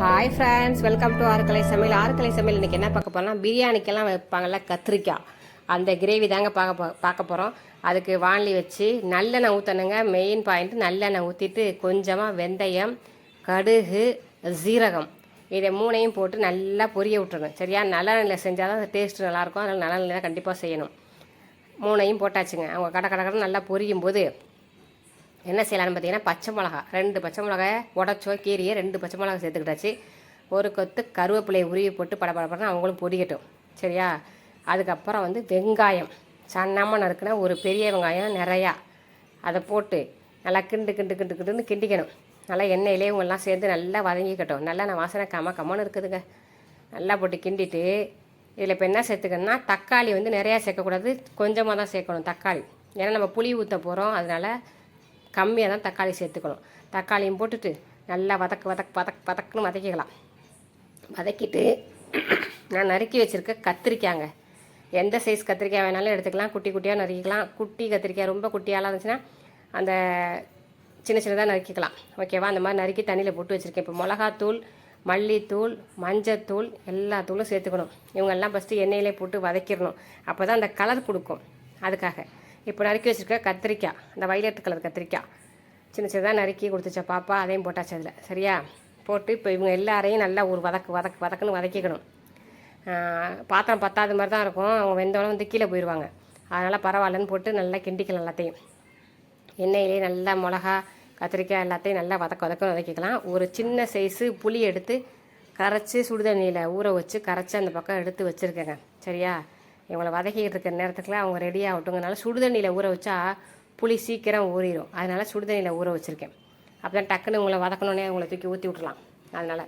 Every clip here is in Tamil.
ஹாய் ஃப்ரெண்ட்ஸ் வெல்கம் டு ஆறுக்கலை சமையல். ஆறுக்கலை சமையல் இன்றைக்கி என்ன பார்க்க போகிறோம்னா பிரியாணிக்கெல்லாம் வைப்பாங்கல்ல கத்திரிக்காய். அந்த கிரேவி தாங்க பார்க்க போ பார்க்க போகிறோம் அதுக்கு வாணலி வச்சு நல்லெண்ணெய் ஊற்றணுங்க மெயின் பாயிண்ட் நல்லெண்ணெய் ஊற்றிட்டு கொஞ்சமாக வெந்தயம் கடுகு சீரகம். இதை மூணையும் போட்டு நல்லா பொரிய விட்டுறணும். சரியா? நல்லெண்ணெயில் செஞ்சால் தான் டேஸ்ட் நல்லாயிருக்கும். அதனால் நல்லெண்ணெய் தான் கண்டிப்பாக செய்யணும். மூணையும் போட்டாச்சுங்க. அவங்க கடை கடை கடை நல்லா பொரியும் போது என்ன செய்யலாம்னு பார்த்தீங்கன்னா பச்சை மிளகா ரெண்டு பச்சை மிளகாய உடச்சோ கீரியை ரெண்டு பச்சை மிளகா சேர்த்துக்கிட்டாச்சு. ஒரு கொத்து கருவேப்பிலையை உருவி போட்டு பட படப்படன்னு அவங்களும் பொடிக்கட்டும். சரியா? அதுக்கப்புறம் வந்து வெங்காயம். சன்னமாக நறுக்குனா ஒரு பெரிய வெங்காயம் நிறையா. அதை போட்டு நல்லா கிண்டு கிண்டு கிண்டு கிண்டுன்னு கிண்டிக்கணும். நல்லா எண்ணெயிலே இவங்கெல்லாம் சேர்ந்து நல்லா வதங்கிக்கட்டும். நல்லா நான் வாசனை கம கம்மன்னு இருக்குதுங்க. நல்லா போட்டு கிண்டிட்டு இதில் இப்போ என்ன சேர்த்துக்கணும்னா தக்காளி வந்து நிறையா சேர்க்கக்கூடாது. கொஞ்சமாக தான் சேர்க்கணும் தக்காளி. ஏன்னா நம்ம புளி ஊற்ற போகிறோம். அதனால் கம்மியாக தான் தக்காளி சேர்த்துக்கணும். தக்காளியும் போட்டுட்டு நல்லா வதக்கு வதக் வதக் வதக்குன்னு வதக்கிக்கலாம். வதக்கிட்டு நான் நறுக்கி வச்சுருக்க கத்திரிக்காங்க. எந்த சைஸ் கத்திரிக்காய் வேணாலும் எடுத்துக்கலாம். குட்டி குட்டியாக நறுக்கிக்கலாம். குட்டி கத்திரிக்காய் ரொம்ப குட்டியாலாம் இருந்துச்சுன்னா அந்த சின்ன சின்னதாக நறுக்கிக்கலாம். ஓகேவா அந்த மாதிரி நறுக்கி தண்ணியில் போட்டு வச்சுருக்கேன். இப்போ மிளகாத்தூள் மல்லித்தூள் மஞ்சத்தூள் எல்லா தூளும் சேர்த்துக்கணும். இவங்கெல்லாம் ஃபஸ்ட்டு எண்ணெயிலே போட்டு வதக்கிடணும். அப்போ தான் அந்த கலர் கொடுக்கும். அதுக்காக. இப்போ நறுக்கி வச்சுருக்க கத்திரிக்காய். இந்த வயலட் கலர் கத்திரிக்காய். சின்ன சின்னதாக நறுக்கி கொடுத்துச்ச பாப்பா அதையும் போட்டாச்சு அதில். சரியா? போட்டு இப்போ இவங்க எல்லாரையும் நல்லா ஒரு வதக்கு வதக்கு வதக்குன்னு வதக்கிக்கணும். பாத்திரம் பத்தாத மாதிரி தான் இருக்கும். அவங்க வெந்தோடனே வந்து கீழே போயிடுவாங்க அதனால் பரவாயில்லன்னு போட்டு நல்லா கிண்டிக்கலாம் எல்லாத்தையும். எண்ணெயிலே நல்லா மிளகா கத்திரிக்காய் எல்லாத்தையும் நல்லா வதக்க வதக்க வதக்கிக்கலாம். ஒரு சின்ன சைஸு புளி எடுத்து கரைச்சி சுடுதண்ணியில் ஊற வச்சு கரைச்சி அந்த பக்கம் எடுத்து வச்சுருக்கேங்க. சரியா? இவங்களை வதக்கிக்கிட்டு இருக்கிற நேரத்துக்குலாம் அவங்க ரெடி ஆகட்டுங்கனால சுடுதண்ணியில் ஊற வச்சா புளி சீக்கிரம் ஊறிடும் அதனால் சுடுதண்ணியில் ஊற வச்சுருக்கேன். அப்போ தான் டக்குன்னு உங்களை வதக்கணுன்னே உங்களை தூக்கி ஊற்றி விட்றலாம் அதனால்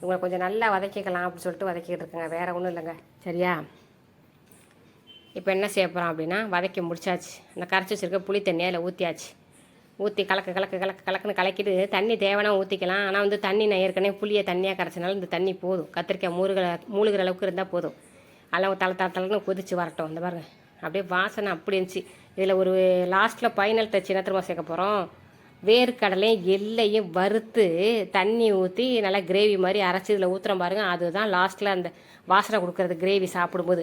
இவங்களை கொஞ்சம் நல்லா வதக்கிக்கலாம் அப்படின்னு சொல்லிட்டு வதக்கிக்கிட்டு இருக்கேங்க. வேறு ஒன்றும் இல்லைங்க. சரியா? இப்போ என்ன செய்ய போகிறோம் அப்படின்னா வதக்கி முடிச்சாச்சு. அந்த கரைச்சி வச்சுருக்க புளி தண்ணியை அதில் ஊற்றியாச்சு ஊற்றி கலக்கு கலக்கு கலக்கு கலக்குன்னு கலக்கிட்டு தண்ணி தேவைன்னா ஊற்றிக்கலாம் ஆனால் வந்து தண்ணி நான் ஏற்கனவே புளியை தண்ணியாக கரைச்சனால இந்த தண்ணி போதும். கத்திரிக்காய் மூழ்கிற மூழ்கிற அளவுக்கு இருந்தால் போதும். அதெல்லாம் தலை தலை தலைன்னு கொதிச்சு வரட்டும். இந்த பாருங்க. அப்படியே வாசனை அப்படி இருந்துச்சு. இதில் ஒரு லாஸ்ட்டில் ஃபைனல் டச் என்ன திரும்ப சேர்க்க போகிறோம் வேர்க்கடலையும் எல்லையும் வறுத்து தண்ணி ஊற்றி நல்லா கிரேவி மாதிரி அரைச்சி இதில் ஊற்றுறோம் பாருங்க. அதுதான் லாஸ்ட்டில் அந்த வாசனை கொடுக்குறது கிரேவி சாப்பிடும்போது.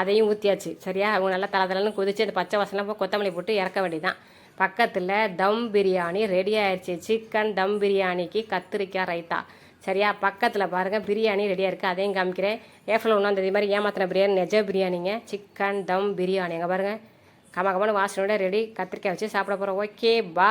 அதையும் ஊற்றியாச்சு சரியா? அவங்க நல்லா தலை தலைன்னு கொதிச்சு அந்த பச்சை வாசனை போய் கொத்தமல்லி போட்டு இறக்க வேண்டியதான் பக்கத்தில் தம் பிரியாணி ரெடி ஆயிடுச்சு சிக்கன் தம் பிரியாணிக்கு கத்திரிக்காய் ரைத்தா. சரியா? பக்கத்தில் பாருங்கள் பிரியாணி ரெடியாக இருக்குது அதையும் காமிக்கிறேன். ஏஃபில் ஒன்றாந்தேதி மாதிரி ஏமாத்தின பிரியாணி நெஜ பிரியாணிங்க. சிக்கன் தம் பிரியாணி அங்கே பாருங்கள் கம கமன்னு வாசனோட ரெடி கத்திரிக்காய் வச்சு சாப்பிட போகிறோம் ஓகே பா